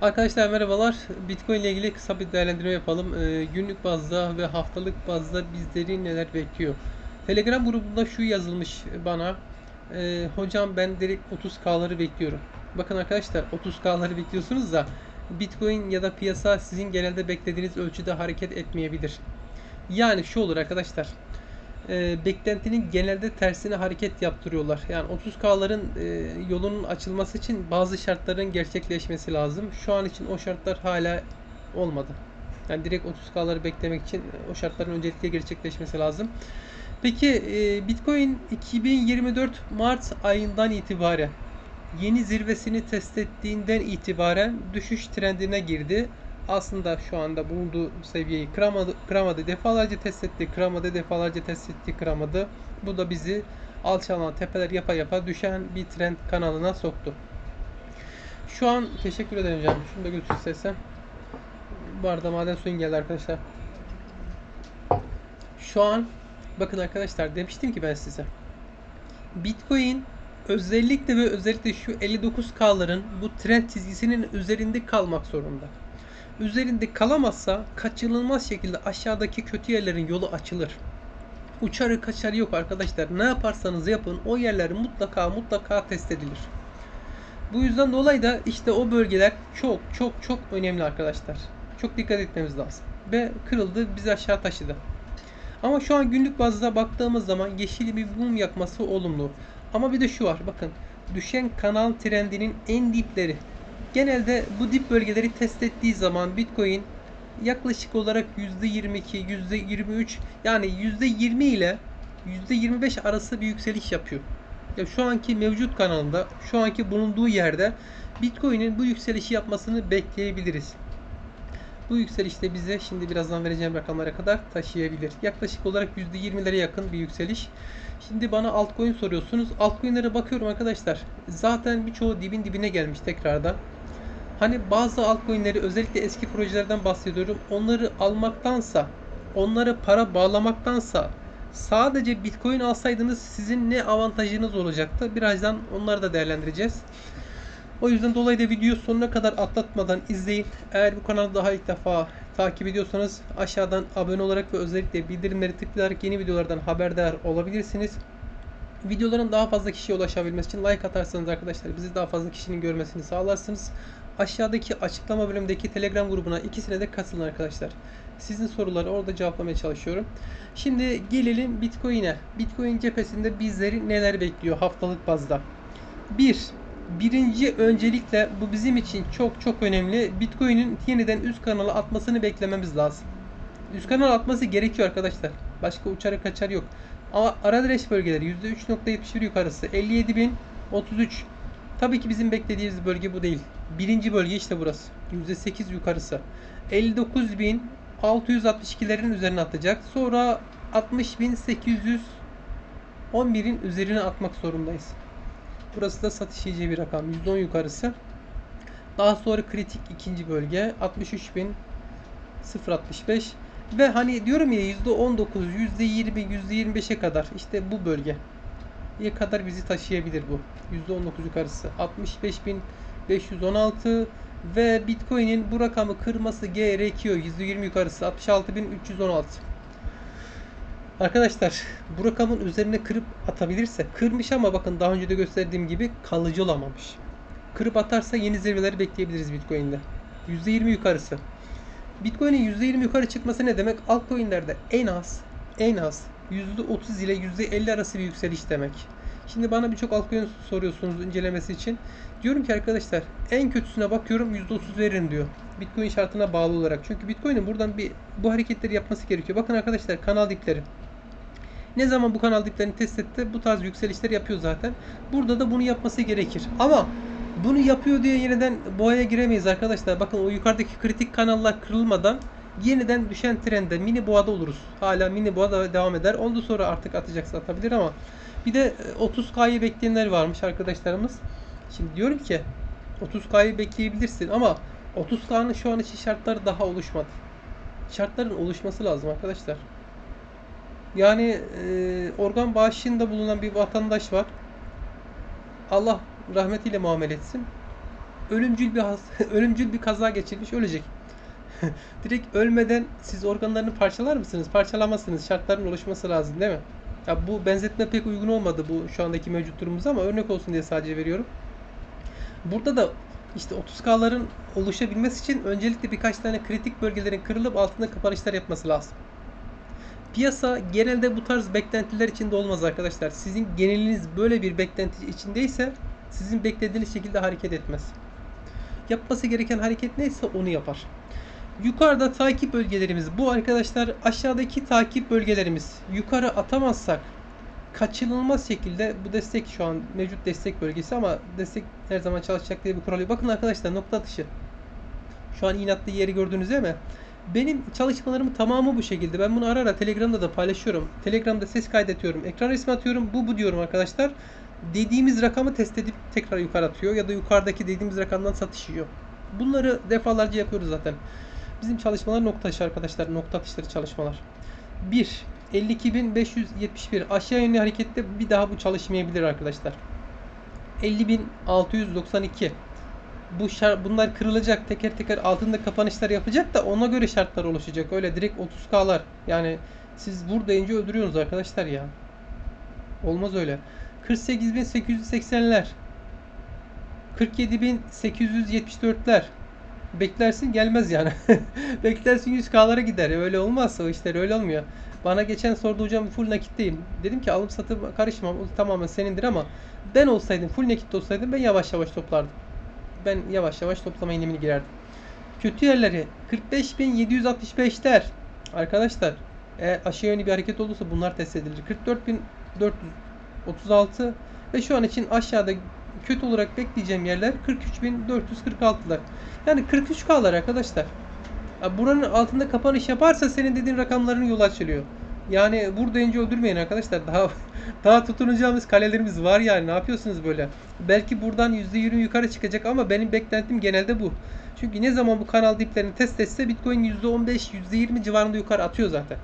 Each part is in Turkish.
Arkadaşlar merhabalar. Bitcoin ile ilgili kısa bir değerlendirme yapalım. Ee, günlük bazda ve haftalık bazda bizleri neler bekliyor? Telegram grubunda şu yazılmış bana. Ee, hocam ben direkt 30K'ları bekliyorum. Bakın arkadaşlar 30K'ları bekliyorsunuz da Bitcoin ya da piyasa sizin genelde beklediğiniz ölçüde hareket etmeyebilir. Yani şu olur arkadaşlar. E, beklentinin genelde tersine hareket yaptırıyorlar. Yani 30K'ların e, yolunun açılması için bazı şartların gerçekleşmesi lazım. Şu an için o şartlar hala olmadı. Yani direkt 30K'ları beklemek için o şartların öncelikle gerçekleşmesi lazım. Peki e, Bitcoin 2024 Mart ayından itibaren yeni zirvesini test ettiğinden itibaren düşüş trendine girdi. Aslında şu anda bulunduğu seviyeyi kıramadı, kıramadı. Defalarca test etti, kıramadı, defalarca test etti, kıramadı. Bu da bizi alçalan tepeler yapa yapa düşen bir trend kanalına soktu. Şu an teşekkür ederim canım. Şunu da götür istersen. Bu arada maden suyun geldi arkadaşlar. Şu an bakın arkadaşlar demiştim ki ben size. Bitcoin özellikle ve özellikle şu 59K'ların bu trend çizgisinin üzerinde kalmak zorunda. Üzerinde kalamazsa kaçınılmaz şekilde aşağıdaki kötü yerlerin yolu açılır. Uçarı kaçarı yok arkadaşlar. Ne yaparsanız yapın o yerler mutlaka mutlaka test edilir. Bu yüzden dolayı da işte o bölgeler çok çok çok önemli arkadaşlar. Çok dikkat etmemiz lazım. Ve kırıldı bizi aşağı taşıdı. Ama şu an günlük bazda baktığımız zaman yeşil bir mum yakması olumlu. Ama bir de şu var bakın. Düşen kanal trendinin en dipleri. Genelde bu dip bölgeleri test ettiği zaman Bitcoin yaklaşık olarak %22, %23 yani %20 ile %25 arası bir yükseliş yapıyor. Ya şu anki mevcut kanalında, şu anki bulunduğu yerde Bitcoin'in bu yükselişi yapmasını bekleyebiliriz. Bu yükselişte bize şimdi birazdan vereceğim rakamlara kadar taşıyabilir. Yaklaşık olarak %20'lere yakın bir yükseliş. Şimdi bana altcoin soruyorsunuz. Altcoin'lere bakıyorum arkadaşlar. Zaten birçoğu dibin dibine gelmiş tekrardan. Hani bazı altcoin'leri özellikle eski projelerden bahsediyorum. Onları almaktansa, onlara para bağlamaktansa sadece Bitcoin alsaydınız sizin ne avantajınız olacaktı? Birazdan onları da değerlendireceğiz. O yüzden dolayı da videoyu sonuna kadar atlatmadan izleyin. Eğer bu kanalı daha ilk defa takip ediyorsanız aşağıdan abone olarak ve özellikle bildirimleri tıklayarak yeni videolardan haberdar olabilirsiniz. Videoların daha fazla kişiye ulaşabilmesi için like atarsanız arkadaşlar bizi daha fazla kişinin görmesini sağlarsınız. Aşağıdaki açıklama bölümündeki Telegram grubuna ikisine de katılın arkadaşlar. Sizin soruları orada cevaplamaya çalışıyorum. Şimdi gelelim Bitcoin'e. Bitcoin cephesinde bizleri neler bekliyor haftalık bazda? 1. Birinci öncelikle bu bizim için çok çok önemli. Bitcoin'in yeniden üst kanala atmasını beklememiz lazım. Üst kanal atması gerekiyor arkadaşlar. Başka uçarı kaçar yok. Ama ara direnç bölgeleri %3.71 yukarısı 57.033 Tabii ki bizim beklediğimiz bölge bu değil. Birinci bölge işte burası. %8 yukarısı. 59.662'lerin üzerine atacak. Sonra 60.811'in üzerine atmak zorundayız. Burası da satış yiyeceği bir rakam. %10 yukarısı. Daha sonra kritik ikinci bölge 63.065 ve hani diyorum ya %19, %20, %25'e kadar işte bu bölge ye kadar bizi taşıyabilir bu. %19 yukarısı 65.516 ve Bitcoin'in bu rakamı kırması gerekiyor. %20 yukarısı 66.316. Arkadaşlar bu rakamın üzerine kırıp atabilirse kırmış ama bakın daha önce de gösterdiğim gibi kalıcı olamamış. Kırıp atarsa yeni zirveleri bekleyebiliriz Bitcoin'de. %20 yukarısı. Bitcoin'in %20 yukarı çıkması ne demek? Altcoin'lerde en az en az %30 ile %50 arası bir yükseliş demek. Şimdi bana birçok altcoin soruyorsunuz incelemesi için. Diyorum ki arkadaşlar en kötüsüne bakıyorum %30 verin diyor. Bitcoin şartına bağlı olarak. Çünkü Bitcoin'in buradan bir bu hareketleri yapması gerekiyor. Bakın arkadaşlar kanal dipleri. Ne zaman bu kanal diplerini test etti bu tarz yükselişler yapıyor zaten. Burada da bunu yapması gerekir. Ama bunu yapıyor diye yeniden boğaya giremeyiz arkadaşlar. Bakın o yukarıdaki kritik kanallar kırılmadan yeniden düşen trende mini boğada oluruz. Hala mini boğada devam eder. Ondan sonra artık atacaksa atabilir ama bir de 30K'yı bekleyenler varmış arkadaşlarımız. Şimdi diyorum ki 30K'yı bekleyebilirsin ama 30K'nın şu an için şartları daha oluşmadı. Şartların oluşması lazım arkadaşlar. Yani e, organ bağışında bulunan bir vatandaş var. Allah rahmetiyle muamele etsin. ölümcül bir ölümcül bir kaza geçirmiş ölecek. Direkt ölmeden siz organlarını parçalar mısınız? Parçalamazsınız. Şartların oluşması lazım değil mi? Ya bu benzetme pek uygun olmadı bu şu andaki mevcut durumumuza ama örnek olsun diye sadece veriyorum. Burada da işte 30K'ların oluşabilmesi için öncelikle birkaç tane kritik bölgelerin kırılıp altında kapanışlar yapması lazım. Piyasa genelde bu tarz beklentiler içinde olmaz arkadaşlar. Sizin geneliniz böyle bir beklenti içindeyse sizin beklediğiniz şekilde hareket etmez. Yapması gereken hareket neyse onu yapar. Yukarıda takip bölgelerimiz bu arkadaşlar aşağıdaki takip bölgelerimiz yukarı atamazsak kaçınılmaz şekilde bu destek şu an mevcut destek bölgesi ama destek her zaman çalışacak diye bir kural yok. Bakın arkadaşlar nokta atışı. Şu an inatlı yeri gördünüz değil mi? Benim çalışmalarımın tamamı bu şekilde. Ben bunu ara ara Telegram'da da paylaşıyorum. Telegram'da ses kaydediyorum. Ekran resmi atıyorum. Bu bu diyorum arkadaşlar. Dediğimiz rakamı test edip tekrar yukarı atıyor ya da yukarıdaki dediğimiz rakamdan satış yiyor. Bunları defalarca yapıyoruz zaten. Bizim çalışmalar nokta atışı arkadaşlar. Nokta atışları çalışmalar. 1. 52.571 aşağı yönlü harekette bir daha bu çalışmayabilir arkadaşlar. 50.692 bu bunlar kırılacak teker teker altında kapanışlar yapacak da ona göre şartlar oluşacak. Öyle direkt 30K'lar. Yani siz vur deyince öldürüyorsunuz arkadaşlar ya. Olmaz öyle. 48.880'ler 47.874'ler Beklersin gelmez yani. Beklersin 100K'lara gider. Öyle olmazsa o işler öyle olmuyor. Bana geçen sordu hocam full nakitteyim. Dedim ki alım satım karışmam. O tamamen senindir ama ben olsaydım full nakit olsaydım ben yavaş yavaş toplardım. Ben yavaş yavaş toplama inlimini girerdim. Kötü yerleri 45.765'ler. Arkadaşlar eğer aşağı yönlü bir hareket olursa bunlar test edilir. 44.436 ve şu an için aşağıda kötü olarak bekleyeceğim yerler 43.446'lar. Yani 43K'lar arkadaşlar. Buranın altında kapanış yaparsa senin dediğin rakamların yolu açılıyor. Yani burada ince öldürmeyin arkadaşlar. Daha daha tutunacağımız kalelerimiz var yani. Ne yapıyorsunuz böyle? Belki buradan %20 yukarı çıkacak ama benim beklentim genelde bu. Çünkü ne zaman bu kanal diplerini test etse Bitcoin %15, %20 civarında yukarı atıyor zaten.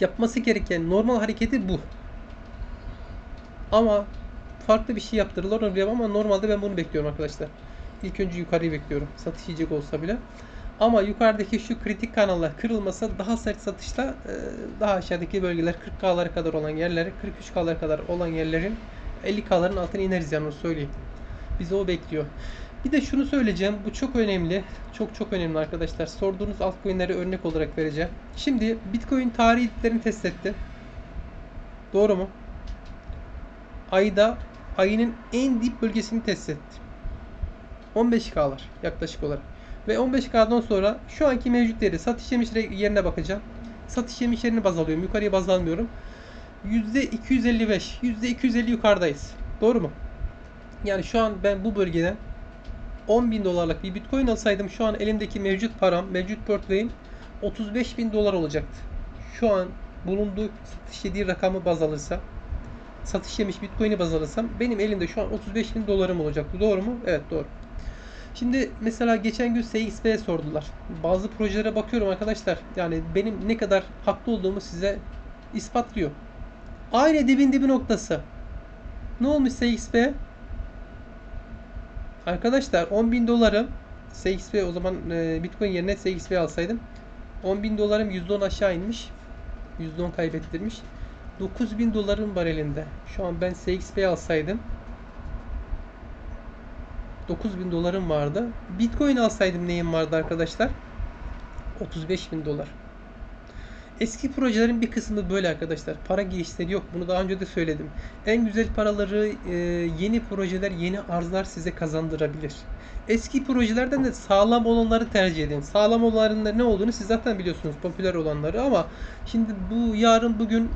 Yapması gereken normal hareketi bu. Ama farklı bir şey yaptırırlar onu bilemem ama normalde ben bunu bekliyorum arkadaşlar. İlk önce yukarıyı bekliyorum. Satış yiyecek olsa bile. Ama yukarıdaki şu kritik kanallar kırılmasa daha sert satışla e, daha aşağıdaki bölgeler 40K'lara kadar olan yerleri 43K'lara kadar olan yerlerin 50K'ların altına ineriz yani onu söyleyeyim. Bizi o bekliyor. Bir de şunu söyleyeceğim. Bu çok önemli. Çok çok önemli arkadaşlar. Sorduğunuz altcoin'leri örnek olarak vereceğim. Şimdi Bitcoin tarihi diplerini test etti. Doğru mu? Ayda ayının en dip bölgesini test etti. 15K'lar yaklaşık olarak. Ve 15K'dan sonra şu anki mevcut değeri satış yemiş yerine bakacağım. Satış yemiş yerini baz alıyorum. Yukarıya baz almıyorum. %255, %250 yukarıdayız. Doğru mu? Yani şu an ben bu bölgeden 10 bin dolarlık bir bitcoin alsaydım şu an elimdeki mevcut param, mevcut portföyüm 35 bin dolar olacaktı. Şu an bulunduğu satış yediği rakamı baz alırsa satış yemiş bitcoin'i baz alırsam benim elimde şu an 35 bin dolarım olacaktı. Doğru mu? Evet doğru. Şimdi mesela geçen gün SXP'ye sordular. Bazı projelere bakıyorum arkadaşlar. Yani benim ne kadar haklı olduğumu size ispatlıyor. Aynı dibin dibi noktası. Ne olmuş SXP? Arkadaşlar 10 bin dolarım SXP o zaman e, Bitcoin yerine SXP alsaydım 10 bin dolarım %10 aşağı inmiş. %10 kaybettirmiş. 9 bin dolarım var elinde. Şu an ben SXP alsaydım 9000 dolarım vardı. Bitcoin alsaydım neyim vardı arkadaşlar? 35 bin dolar. Eski projelerin bir kısmı böyle arkadaşlar. Para girişleri yok. Bunu daha önce de söyledim. En güzel paraları e, yeni projeler, yeni arzlar size kazandırabilir. Eski projelerden de sağlam olanları tercih edin. Sağlam olanların da ne olduğunu siz zaten biliyorsunuz. Popüler olanları ama şimdi bu yarın bugün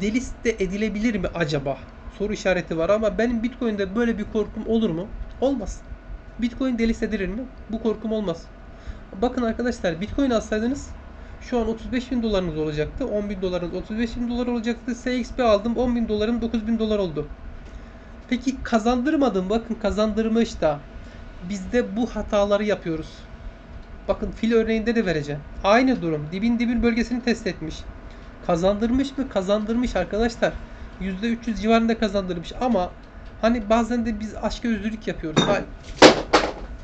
deliste edilebilir mi acaba? Soru işareti var ama benim Bitcoin'de böyle bir korkum olur mu? Olmaz. Bitcoin delis edilir mi? Bu korkum olmaz. Bakın arkadaşlar Bitcoin alsaydınız şu an 35 bin dolarınız olacaktı. 10 bin dolarınız 35 bin dolar olacaktı. SXP aldım 10 bin dolarım 9 bin dolar oldu. Peki kazandırmadım. Bakın kazandırmış da. Biz de bu hataları yapıyoruz. Bakın fil örneğinde de vereceğim. Aynı durum. Dibin dibin bölgesini test etmiş. Kazandırmış mı? Kazandırmış arkadaşlar. %300 civarında kazandırmış ama Hani bazen de biz aşka özürlük yapıyoruz.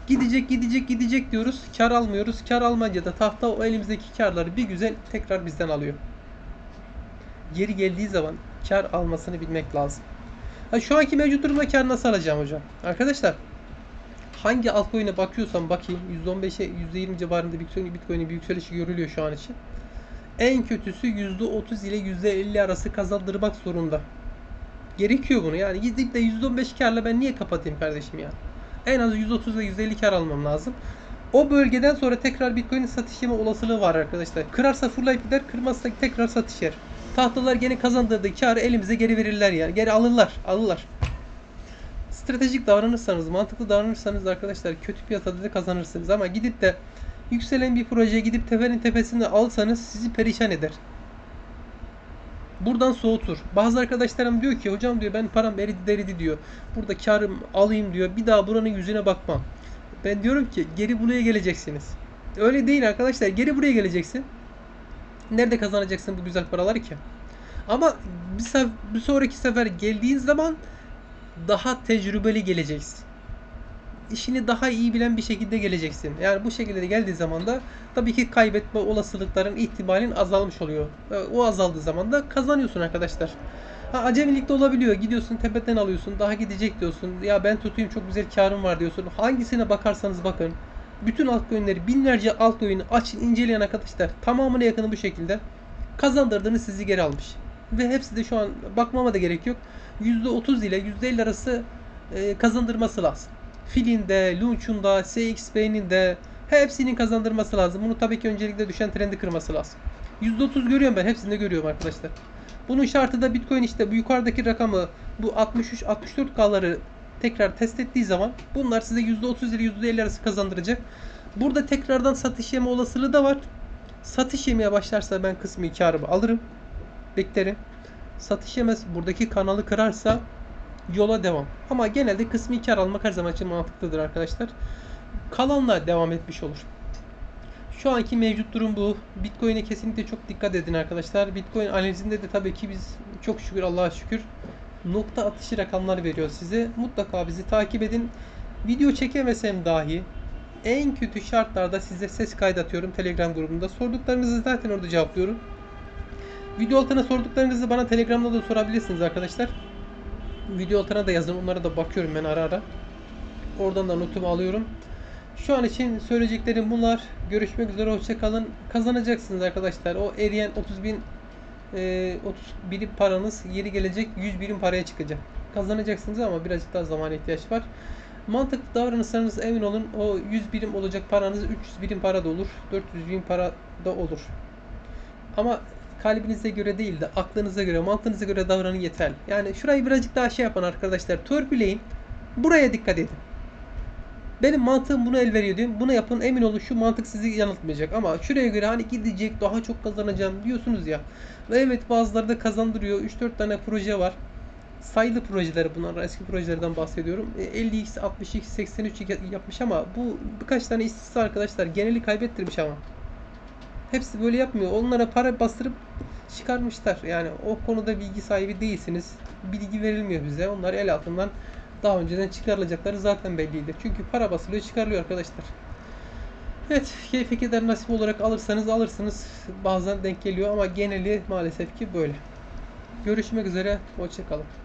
Gidecek gidecek gidecek diyoruz. Kar almıyoruz. Kar almayınca da tahta o elimizdeki karları bir güzel tekrar bizden alıyor. Geri geldiği zaman kar almasını bilmek lazım. Ha, şu anki mevcut durumda kar nasıl alacağım hocam? Arkadaşlar hangi altcoin'e bakıyorsam bakayım %15'e %20 civarında Bitcoin, Bitcoin'in bir yükselişi görülüyor şu an için. En kötüsü %30 ile %50 arası kazandırmak zorunda. Gerekiyor bunu yani gidip de %15 karla ben niye kapatayım kardeşim ya? En az 130 ile 150 kar almam lazım. O bölgeden sonra tekrar Bitcoin'in satış yeme olasılığı var arkadaşlar. Kırarsa fırlayıp gider, kırmazsa tekrar satış yer. Tahtalar gene kazandırdığı karı elimize geri verirler yani. Geri alırlar, alırlar. Stratejik davranırsanız, mantıklı davranırsanız arkadaşlar kötü piyasada da kazanırsınız ama gidip de yükselen bir projeye gidip tepenin tepesinde alsanız sizi perişan eder. Buradan soğutur. Bazı arkadaşlarım diyor ki hocam diyor ben param eridi deridi diyor. Burada karım alayım diyor. Bir daha buranın yüzüne bakmam. Ben diyorum ki geri buraya geleceksiniz. Öyle değil arkadaşlar. Geri buraya geleceksin. Nerede kazanacaksın bu güzel paraları ki? Ama bir, sef- bir sonraki sefer geldiğin zaman daha tecrübeli geleceksin. İşini daha iyi bilen bir şekilde geleceksin. Yani bu şekilde de geldiği zaman da tabii ki kaybetme olasılıkların ihtimalin azalmış oluyor. Ve O azaldığı zaman da kazanıyorsun arkadaşlar. Ha, acemilikte olabiliyor. Gidiyorsun tepeden alıyorsun. Daha gidecek diyorsun. Ya ben tutayım çok güzel karım var diyorsun. Hangisine bakarsanız bakın. Bütün altcoin'leri binlerce altcoin'i açın inceleyen arkadaşlar. Tamamına yakını bu şekilde kazandırdığını sizi geri almış. Ve hepsi de şu an bakmama da gerek yok. %30 ile %50 arası e, kazandırması lazım. Filinde, Launch'unda, CXP'nin de hepsinin kazandırması lazım. Bunu tabii ki öncelikle düşen trendi kırması lazım. %30 görüyorum ben. Hepsini de görüyorum arkadaşlar. Bunun şartı da Bitcoin işte bu yukarıdaki rakamı bu 63-64K'ları tekrar test ettiği zaman bunlar size %30 ile %50 arası kazandıracak. Burada tekrardan satış yeme olasılığı da var. Satış yemeye başlarsa ben kısmı karımı alırım. Beklerim. Satış yemez buradaki kanalı kırarsa yola devam. Ama genelde kısmi kar almak her zaman için mantıklıdır arkadaşlar. Kalanla devam etmiş olur. Şu anki mevcut durum bu. Bitcoin'e kesinlikle çok dikkat edin arkadaşlar. Bitcoin analizinde de tabii ki biz çok şükür Allah'a şükür nokta atışı rakamlar veriyor size. Mutlaka bizi takip edin. Video çekemesem dahi en kötü şartlarda size ses kaydatıyorum Telegram grubunda. Sorduklarınızı zaten orada cevaplıyorum. Video altına sorduklarınızı bana Telegram'da da sorabilirsiniz arkadaşlar. Video altına da yazın. Onlara da bakıyorum ben ara ara. Oradan da notumu alıyorum. Şu an için söyleyeceklerim bunlar. Görüşmek üzere. Hoşçakalın. Kazanacaksınız arkadaşlar. O eriyen 30 bin e, 30 birim paranız yeri gelecek 100 birim paraya çıkacak. Kazanacaksınız ama birazcık daha zamana ihtiyaç var. Mantıklı davranırsanız emin olun o 100 birim olacak paranız 300 birim para da olur. 400 birim para da olur. Ama kalbinize göre değil de aklınıza göre, mantığınıza göre davranın yeterli. Yani şurayı birazcık daha şey yapın arkadaşlar. Törpüleyin. Buraya dikkat edin. Benim mantığım bunu el veriyor diyorum. Bunu yapın emin olun şu mantık sizi yanıltmayacak. Ama şuraya göre hani gidecek daha çok kazanacağım diyorsunuz ya. Ve evet bazıları da kazandırıyor. 3-4 tane proje var. Sayılı projeler bunlar. Eski projelerden bahsediyorum. E, 50x, 60x, 83 yapmış ama bu birkaç tane istisna arkadaşlar. Geneli kaybettirmiş ama. Hepsi böyle yapmıyor. Onlara para bastırıp çıkarmışlar. Yani o konuda bilgi sahibi değilsiniz. Bilgi verilmiyor bize. Onlar el altından daha önceden çıkarılacakları zaten belliydi. Çünkü para basılıyor çıkarılıyor arkadaşlar. Evet, keyfe keder nasip olarak alırsanız alırsınız. Bazen denk geliyor ama geneli maalesef ki böyle. Görüşmek üzere, hoşçakalın.